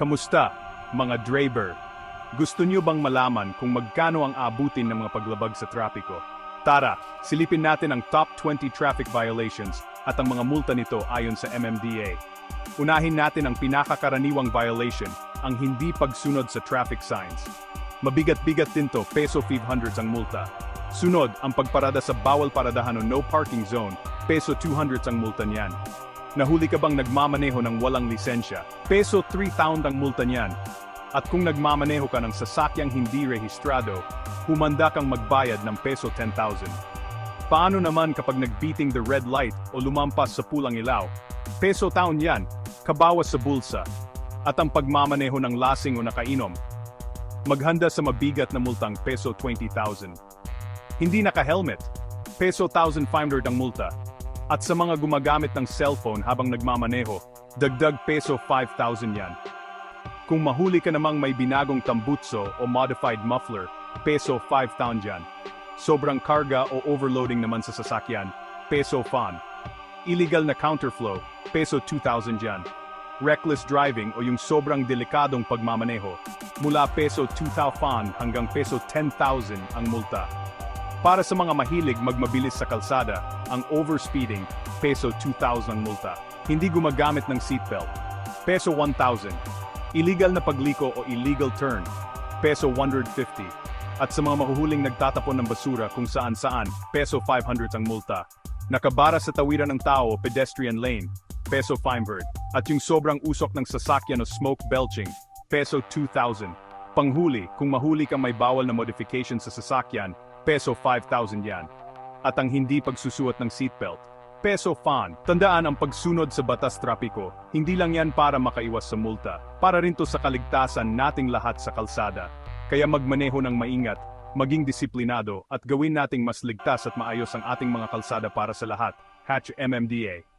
Kamusta, mga driver? Gusto niyo bang malaman kung magkano ang abutin ng mga paglabag sa trapiko? Tara, silipin natin ang top 20 traffic violations at ang mga multa nito ayon sa MMDA. Unahin natin ang pinakakaraniwang violation, ang hindi pagsunod sa traffic signs. Mabigat-bigat din to, peso 500 ang multa. Sunod, ang pagparada sa bawal paradahan o no parking zone, peso 200 ang multa niyan. Nahuli ka bang nagmamaneho ng walang lisensya? Peso 3,000 ang multa niyan. At kung nagmamaneho ka ng sasakyang hindi rehistrado, humanda kang magbayad ng peso 10,000. Paano naman kapag nagbeating the red light o lumampas sa pulang ilaw? Peso taon yan, kabawas sa bulsa. At ang pagmamaneho ng lasing o nakainom, maghanda sa mabigat na multang peso 20,000. Hindi naka-helmet, peso 1,500 ang multa. At sa mga gumagamit ng cellphone habang nagmamaneho, dagdag peso 5,000 yan. Kung mahuli ka namang may binagong tambutso o modified muffler, peso 5,000 yan. Sobrang karga o overloading naman sa sasakyan, peso fan. Illegal na counterflow, peso 2,000 yan. Reckless driving o yung sobrang delikadong pagmamaneho, mula peso 2,000 fan hanggang peso 10,000 ang multa. Para sa mga mahilig magmabilis sa kalsada, ang overspeeding, peso 2,000 ang multa. Hindi gumagamit ng seatbelt, peso 1,000. Illegal na pagliko o illegal turn, peso 150. At sa mga mahuhuling nagtatapon ng basura kung saan saan, peso 500 ang multa. Nakabara sa tawiran ng tao pedestrian lane, peso 500. At yung sobrang usok ng sasakyan o smoke belching, peso 2,000. Panghuli, kung mahuli kang may bawal na modification sa sasakyan, peso 5,000 yan. At ang hindi pagsusuot ng seatbelt, peso fan. Tandaan ang pagsunod sa batas trapiko, hindi lang yan para makaiwas sa multa, para rin to sa kaligtasan nating lahat sa kalsada. Kaya magmaneho ng maingat, maging disiplinado at gawin nating mas ligtas at maayos ang ating mga kalsada para sa lahat. Hatch MMDA.